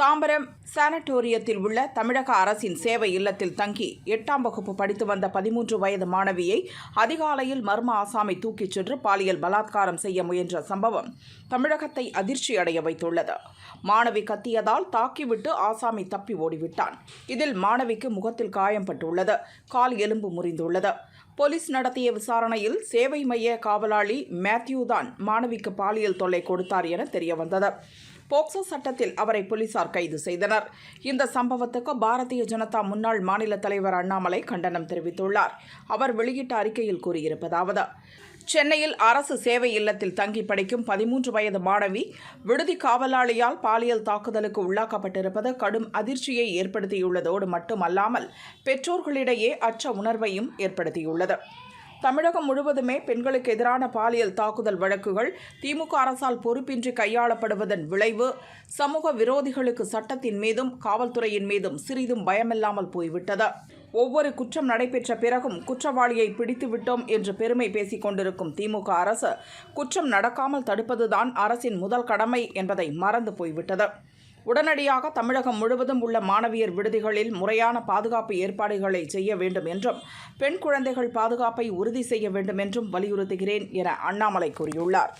தாம்பரம் சானட்டோரியத்தில் உள்ள தமிழக அரசின் சேவை இல்லத்தில் தங்கி எட்டாம் வகுப்பு படித்து வந்த பதிமூன்று வயது மாணவியை அதிகாலையில் மர்ம ஆசாமி தூக்கிச் சென்று பாலியல் பலாத்காரம் செய்ய முயன்ற சம்பவம் தமிழகத்தை அதிர்ச்சி அடைய வைத்துள்ளது. மாணவி கத்தியதால் தாக்கிவிட்டு ஆசாமி தப்பி ஓடிவிட்டான். இதில் மாணவிக்கு முகத்தில் காயம்பட்டுள்ளது கால் எலும்பு முறிந்துள்ளது. போலீஸ் நடத்திய விசாரணையில் சேவை மைய காவலாளி மேத்யூ தான் மாணவிக்கு பாலியல் தொல்லை கொடுத்தார் என தெரியவந்தது. போக்சோ சட்டத்தில் அவரை போலீசார் போலீசார் கைது செய்தனர். இந்த சம்பவத்துக்கு பாரதிய ஜனதா முன்னாள் மாநில தலைவர் அண்ணாமலை கண்டனம் தெரிவித்துள்ளார். அவர் வெளியிட்ட அறிக்கையில் கூறியிருப்பதாவது சென்னையில் அரசு சேவை இல்லத்தில் தங்கி படிக்கும் பதிமூன்று வயது மாணவி விடுதி காவலாளியால் பாலியல் தாக்குதலுக்கு உள்ளாக்கப்பட்டிருப்பது கடும் அதிர்ச்சியை ஏற்படுத்தியுள்ளதோடு மட்டுமல்லாமல் பெற்றோர்களிடையே அச்ச உணர்வையும் ஏற்படுத்தியுள்ளது. தமிழகம் முழுவதுமே பெண்களுக்கு எதிரான பாலியல் தாக்குதல் வழக்குகள் திமுக அரசால் பொறுப்பின்றி கையாளப்படுவதன் விளைவு சமூக விரோதிகளுக்கு சட்டத்தின் மீதும் காவல்துறையின் மீதும் சிறிதும் பயமில்லாமல் போய்விட்டது. ஒவ்வொரு குற்றம் நடைபெற்ற பிறகும் குற்றவாளியை பிடித்து விட்டோம் என்று பெருமை பேசிக் கொண்டிருக்கும் திமுக அரசு குற்றம் நடக்காமல் தடுப்பதுதான் அரசின் முதல் கடமை என்பதை மறந்து போய்விட்டது. உடனடியாக தமிழகம் முழுவதும் உள்ள மாணவியர் விடுதிகளில் முறையான பாதுகாப்பு ஏற்பாடுகளை செய்ய வேண்டும் என்றும் பெண் குழந்தைகள் பாதுகாப்பை உறுதி செய்ய வேண்டும் என்றும் வலியுறுத்துகிறேன் என அண்ணாமலை கூறியுள்ளார்.